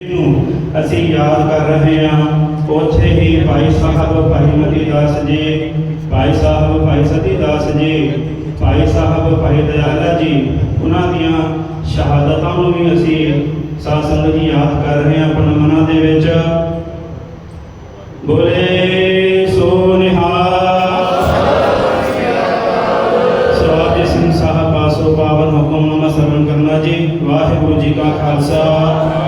ਨੂੰ ਅਸੀਂ ਯਾਦ ਕਰ ਰਹੇ ਹਾਂ, ਉੱਥੇ ਹੀ ਭਾਈ ਸਾਹਿਬ, ਭਾਈ ਮਤੀ ਦਾਸ ਜੀ, ਭਾਈ ਸਾਹਿਬ, ਭਾਈ ਸਤੀ ਦਾਸ ਜੀ, ਭਾਈ ਸਾਹਿਬ, ਭਾਈ ਦਇਆਲਾ ਜੀ, ਉਹਨਾਂ ਦੀਆਂ ਸ਼ਹਾਦਤਾਂ ਨੂੰ ਵੀ ਅਸੀਂ ਸਾਧ ਸੰਗਤ ਜੀ ਯਾਦ ਕਰ ਰਹੇ ਹਾਂ ਆਪਣੇ ਮਨਾਂ ਦੇ ਵਿੱਚ। ਬੋਲੇ ਸੋ ਨਿਹਾਲ ਸਵਾਜ ਸਿੰਘ ਸਾਹਿਬ ਪਾਸੋਂ ਪਾਵਨ ਹੁਕਮਨਾਮਾ ਸਰਵਣ ਕਰਨਾ ਜੀ। ਵਾਹਿਗੁਰੂ ਜੀ ਕਾ ਖਾਲਸਾ।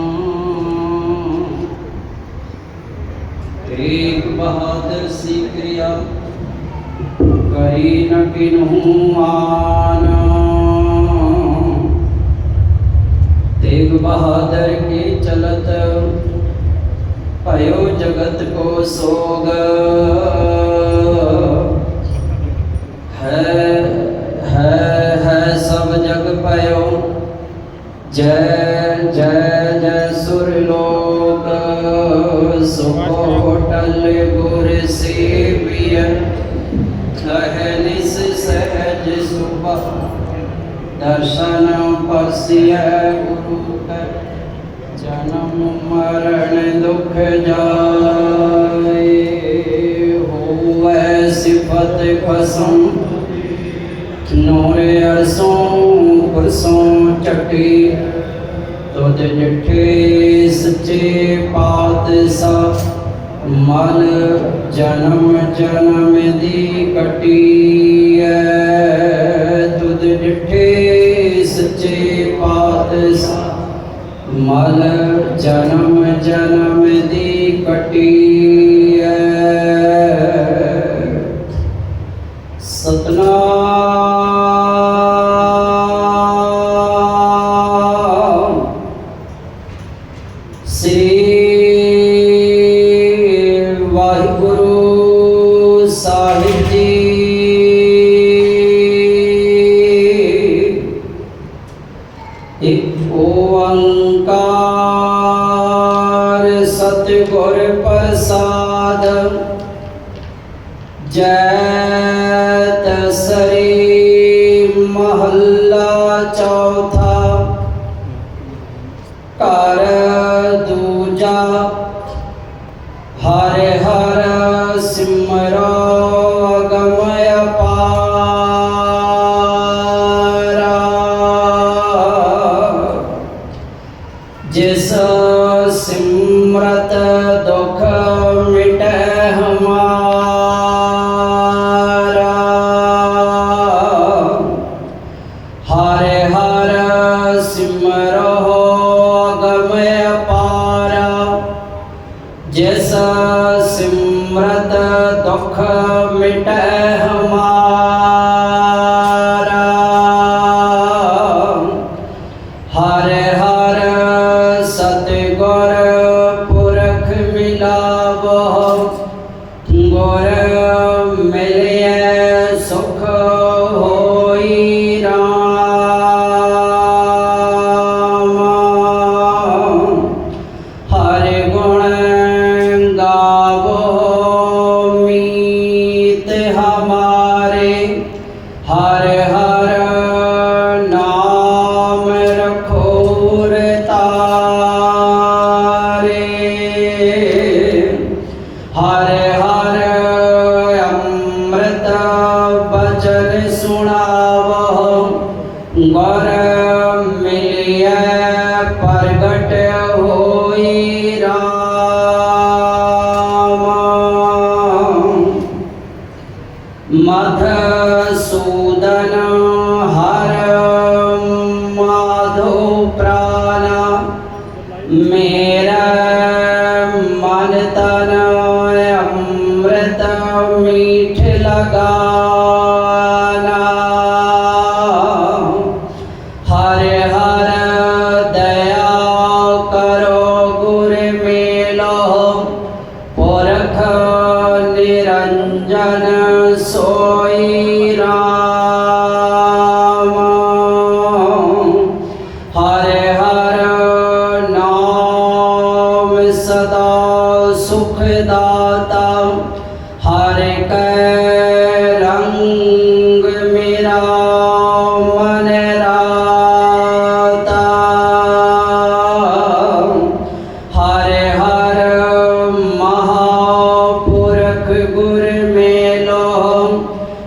एक बहादुर सी क्रिया, करी न किन्हू आना। तेग बहादुर के चलत, भयो जगत को सोग। है है है सब जग पयो जय जय जय सुर लोग सुकोटल गुर सेवियन सहनिस सहज सुभ दर्शन पश्य गुरु जन्म मरण दुख जाए हो सिफत कसम नोरे असों परसों चटी ਪਰਸੋਂ ਡਿਠੇ ਤੁਧ ਸੱਚੇ ਪਾਤਸ਼ਾਹ, ਮਨ ਜਨਮ ਜਨਮ ਦੀ ਕਟੀ ਐ ਤੁਧ ਜਿਠੇ ਸੱਚੇ ਪਾਤਸ਼ਾਹ, ਮਨ ਜਨਮ ਜਨਮ ਦੀ ਕਟੀ ਐ ਸਤਨਾਮ ਵਾਹਿਗੁਰੂ ਸਾਹਿਬ ਜੀ ਇੱਕ ਓੰਕਾਰ ਸਤਿਗੁਰ ਪ੍ਰਸਾਦ ਜੈ ਸਿਮਰਤ ਦੁਖ ਮਿਟੈ ਹਮਾਰਾ ਹਰ ਹਰ ਸਤਿਗੁਰ Hare ਮੇਰਾ ਮਨ ਤਨ ਅੰਮ੍ਰਿਤ ਮੀਠ ਲਗਾਨਾ ਹਰਿ ਹਰ ਦਇਆ ਕਰੋ ਗੁਰ ਮੇਲੋ ਪੁਰਖ ਨਿਰੰਜਨ ਸੋਈ ਰਾਮ ਦਾਤਾ ਹਰਿ ਕੈ ਰੰਗ ਮੇਰਾ ਮਨ ਰਾਤਾ ਹਰਿ ਹਰ ਮਹਾਪੁਰਖ ਗੁਰ ਮੇਲੋ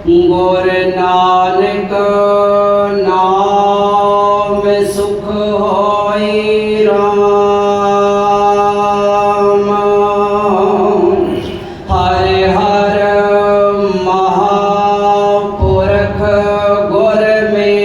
ਗੁਰ ਨਾਨਕ ਨਾਮ ਸੁਖ ਹੋ घर में